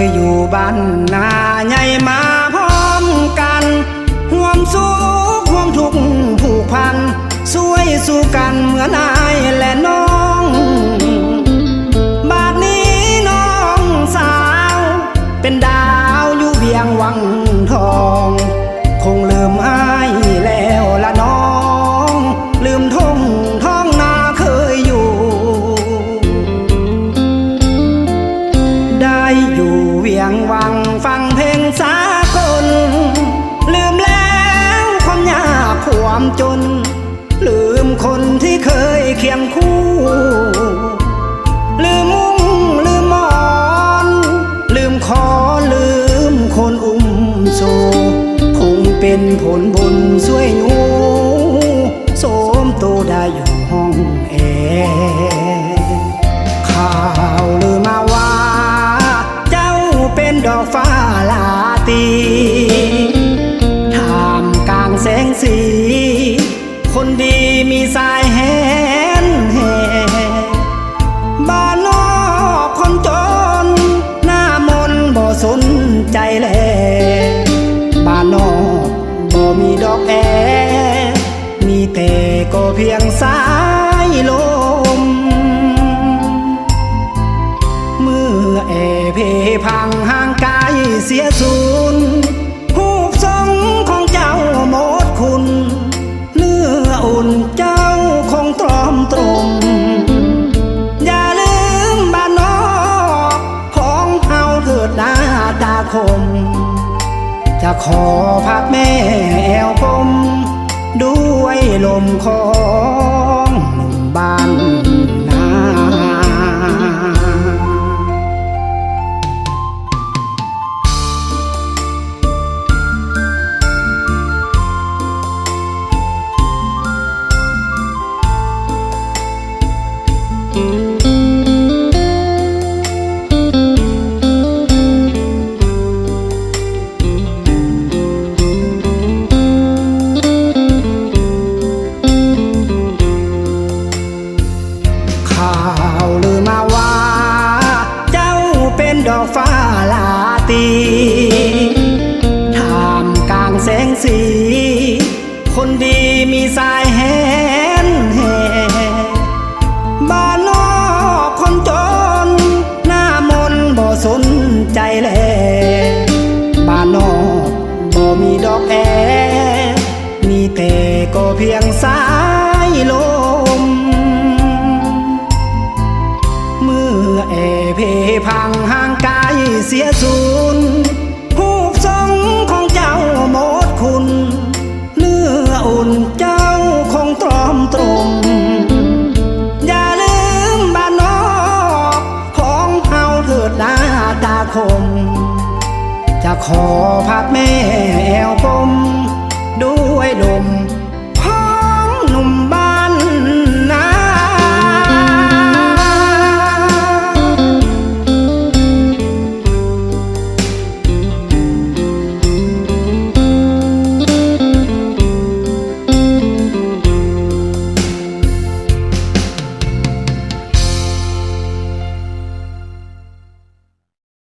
ยอยู่บ้านนาใหญ่มาพร้อมกัน ห่วมสุขห่วมทุกข์ผูกพันช่วยสู้กันเหมือนอายและน้อง บาดนี้น้องสาว เป็นดาวอยู่เบียงวังทอง เคียงคู่ ลืมมุ้งลืมมอน ลืมคอลืมคนอุ้มโซ คงเป็นผลบุญช่วยหนูโสมโตได้อยู่ห้องแอร์ แอมีแต่ก็เพียงสายลม เมื่อแอเพพังห่างไกายเสียสูญหูปทรงของเจ้าหมดคุณ เนื้ออุ่นเจ้าคงตรอมตรมอย่าลืมบ้านนอกของเฮาเถิดนาตาคม จะขอพักแม่แอวกลมด้วยลมคอีท่ามกลางแสงสี คนดีมีสายแหนแห่บ้านนอกคนจน หน้ามนบ่สนใจแลบ้านนอกบ่มีดอกแอมีแต่ก็เพียงสายลม มื่อเพพังห่างกายเสียสูญหูปทรงของเจ้าหมดคุณ เนื้ออุ่นเจ้าคงตรอมตรมอย่าลืมบ้านนอกของเฮาเถิดนาตาคม จะขอพักแม่แอวปมด้วยดมของหนุ่ม